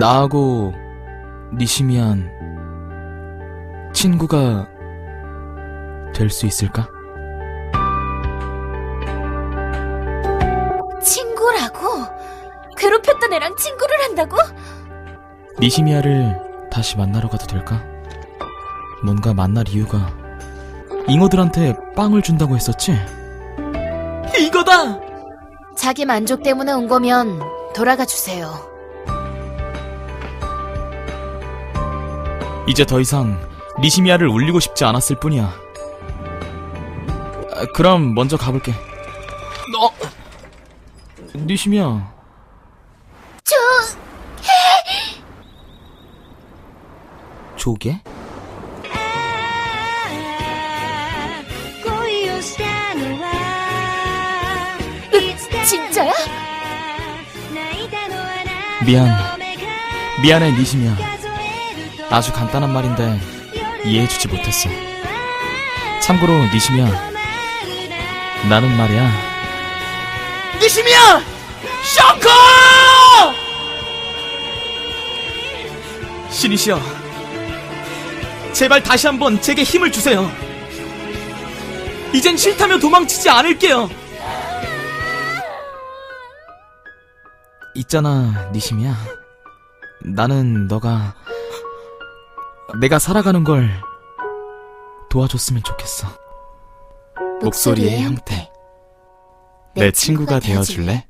나하고 니시미안 친구가 될 수 있을까? 친구라고? 괴롭혔던 애랑 친구를 한다고? 니시미아를 다시 만나러 가도 될까? 뭔가 만날 이유가 잉어들한테 빵을 준다고 했었지? 이거다! 자기 만족 때문에 온 거면 돌아가 주세요. 이제 더 이상 리시미아를 울리고 싶지 않았을 뿐이야. 아, 그럼 먼저 가볼게. 너 리시미아. 저 조개? 진짜야? 미안. 미안해, 니시미야. 아주 간단한 말인데 이해해주지 못했어. 참고로 니시미아 나는 말이야. 니시미아! 셔커! 신이시여, 제발 다시 한번 제게 힘을 주세요. 이젠 싫다며 도망치지 않을게요. 있잖아, 니시미야. 나는 너가 내가 살아가는 걸 도와줬으면 좋겠어. 목소리의 형태. 내 친구가 되어줄래?